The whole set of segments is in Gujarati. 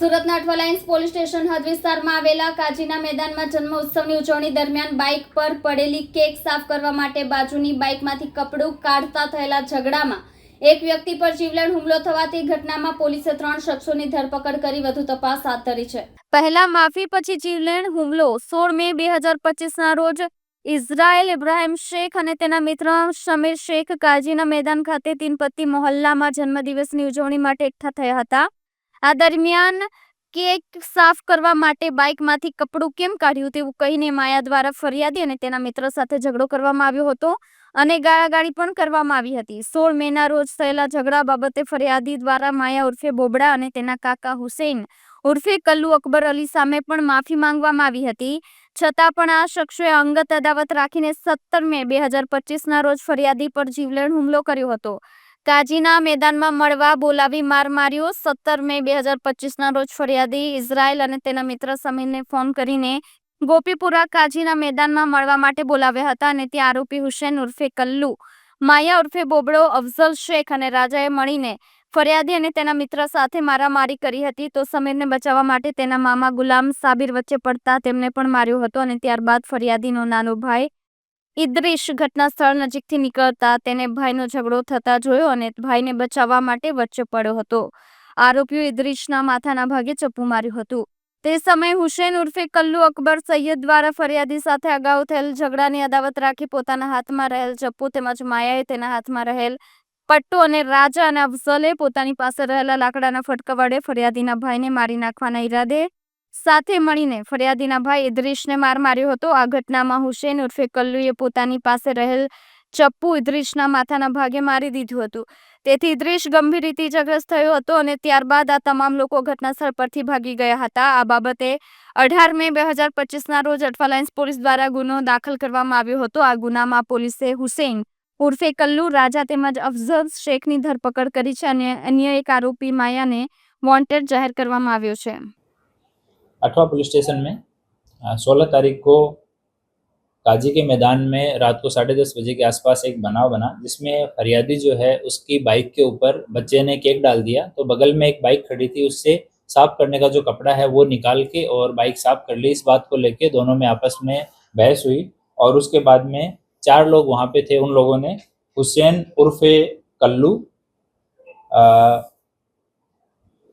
સુરતના અઠવાલાઇન્સ પોલીસ સ્ટેશન હદ વિસ્તારમાં આવેલા કાજીના મેદાનમાં જન્મ ઉત્સવની ઉજવણી દરમિયાન બાઇક પર પડેલી કેક સાફ કરવા માટે બાજુની બાઇકમાંથી કપડું કાઢતા થયેલા ઝઘડામાં એક વ્યક્તિ પર જીવલેણ હુમલો થવાથી ઘટનામાં પોલીસે ત્રણ શખ્સોની ધરપકડ કરી વધુ તપાસ હાથ ધરી છે. પહેલા માફી પછી જીવલેણ હુમલો સોળ મે બે હજાર પચીસના રોજ ઇઝરાયલ ઇબ્રાહિમ શેખ અને તેના મિત્ર શમીર શેખ કાજીના મેદાન ખાતે તીનપત્તી મોહલ્લામાં જન્મદિવસની ઉજવણી માટે એકઠા થયા હતા. આ દરમિયાન કેક સાફ કરવા માટે બાઇકમાંથી કપડું કેમ કાઢ્યું તેવું કહીને માયા દ્વારા ફરિયાદી અને તેના મિત્ર સાથે ઝઘડો કરવામાં આવ્યો હતો અને ગાળાગાળી પણ કરવામાં આવી હતી. સોળ મેના રોજ થયેલા ઝઘડા બાબતે ફરિયાદી દ્વારા માયા ઉર્ફે બોબડા અને તેના કાકા હુસેન ઉર્ફે કલ્લુ અકબર અલી સામે પણ માફી માંગવામાં આવી હતી. છતાં પણ આ શખ્સોએ અંગત અદાવત રાખીને સત્તર મે બે હજાર પચીસના રોજ ફરિયાદી પર જીવલેણ હુમલો કર્યો હતો. કાજીના મેદાનમાં મળવા બોલાવી માર માર્યો. સત્તર મે બે હજાર પચીસના રોજ ફરિયાદી ઇઝરાયલ અને તેના મિત્ર સમીરને ફોન કરીને ગોપીપુરા કાજીના મેદાનમાં મળવા માટે બોલાવ્યા હતા અને ત્યાં આરોપી હુસેન ઉર્ફે કલ્લુ, માયા ઉર્ફે બોબડો, અફઝલ શેખ અને રાજાએ મળીને ફરિયાદી અને તેના મિત્ર સાથે મારામારી કરી હતી. તો સમીરને બચાવવા માટે તેના મામા ગુલામ સાબિર વચ્ચે પડતા તેમને પણ માર્યો હતો અને ત્યારબાદ ફરિયાદીનો નાનો ભાઈ ઇદ્રીશ ઘટના સ્થળ નજીકથી નીકળતા તેને ભાઈનો ઝઘડો થતા જોયો અને ભાઈને બચાવવા માટે વચ્ચે પડ્યો હતો. આરોપીઓ ઇદ્રીશના માથાના ભાગે ચપ્પુ માર્યું હતું. તે સમયે હુસેન ઉર્ફે કલ્લુ અકબર સૈયદ દ્વારા ફરિયાદી સાથે અગાઉ થયેલ ઝઘડાની અદાવત રાખી પોતાના હાથમાં રહેલ ચપ્પુ તેમજ માયાએ તેના હાથમાં રહેલ પટ્ટો અને રાજા અને અફઝલે પોતાની પાસે રહેલા લાકડાના ફટકા વડે ફરિયાદીના ભાઈને મારી નાખવાના ઈરાદે સાથે મળીને ફરિયાદીના ભાઈ ઇદ્રીશને માર માર્યો હતો. આ ઘટનામાં હુસેન ઉર્ફે કલ્લુએ પોતાની પાસે રહેલ ચપ્પુ ઇદ્રીશના માથાના ભાગે મારી દીધું હતું. તેથી ઇદ્રીશ ગંભીર રીતે ઇજાગ્રસ્ત થયો હતો અને ત્યારબાદ આ તમામ લોકો ઘટનાસ્થળ પરથી ભાગી ગયા હતા. આ બાબતે અઢાર મે બે હજાર પચીસના રોજ અઠવાલાઇન્સ પોલીસ દ્વારા ગુનો દાખલ કરવામાં આવ્યો હતો. આ ગુનામાં પોલીસે હુસેન ઉર્ફે કલ્લુ, રાજા તેમજ અફઝલ શેખની ધરપકડ કરી છે અને અન્ય એક આરોપી માયાને વોન્ટેડ જાહેર કરવામાં આવ્યો છે. अठवा पुलिस स्टेशन में सोलह तारीख को काजी के मैदान में रात को साढ़े दस बजे के आसपास एक बनाव बना, जिसमें फरियादी जो है उसकी बाइक के ऊपर बच्चे ने केक डाल दिया। तो बगल में एक बाइक खड़ी थी, उससे साफ़ करने का जो कपड़ा है वो निकाल के और बाइक साफ़ कर ली। इस बात को लेके दोनों में आपस में बहस हुई और उसके बाद में चार लोग वहाँ पे थे उन लोगों ने, हुसैन उर्फे कल्लू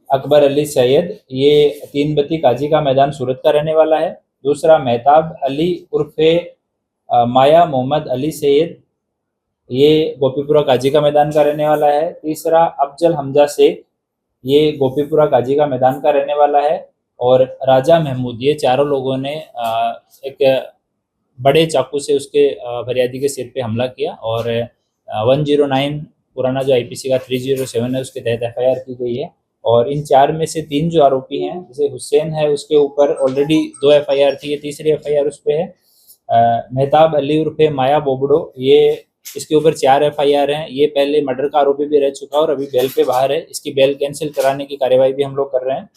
अकबर अली सैयद, ये तीन बत्ती काजी का मैदान सूरत का रहने वाला है। दूसरा, मेहताब अली उर्फे माया मोहम्मद अली सैयद, ये गोपीपुरा काजी का मैदान का रहने वाला है। तीसरा, अफजल हमजा शेख, ये गोपीपुरा काजी का मैदान का रहने वाला है। और राजा महमूद, ये चारों लोगों ने एक बड़े चाकू से उसके फरियादी के सिर पे हमला किया। और वन ज़ीरो नाइन, पुराना जो आईपीसी का थ्री ज़ीरो सेवन है, उसके तहत एफआईआर की गई है। और इन चार में से तीन जो आरोपी हैं, जैसे हुसैन है उसके ऊपर ऑलरेडी दो एफआईआर थी, ये तीसरी एफआईआर उस पर है। मेहताब अली उर्फे माया बोबड़ो, ये इसके ऊपर चार एफ़ आई आर हैं, ये पहले मर्डर का आरोपी भी रह चुका है और अभी बेल पे बाहर है। इसकी बेल कैंसिल कराने की कार्यवाही भी हम लोग कर रहे हैं।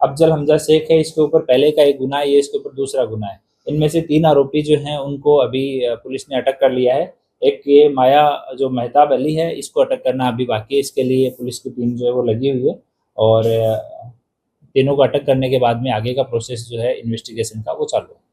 अफजल हमजा शेख है, इसके ऊपर पहले का एक गुना है ये इसके ऊपर दूसरा गुना है। इनमें से तीन आरोपी जो हैं, उनको अभी पुलिस ने अटक कर लिया है। एक ये माया, जो मेहताब अली है, इसको अटक करना अभी बाकी है, इसके लिए पुलिस की टीम जो है वो लगी हुई है। और अ, तीनों को अटक करने के बाद में आगे का प्रोसेस जो है इन्वेस्टिगेशन का वो चालू है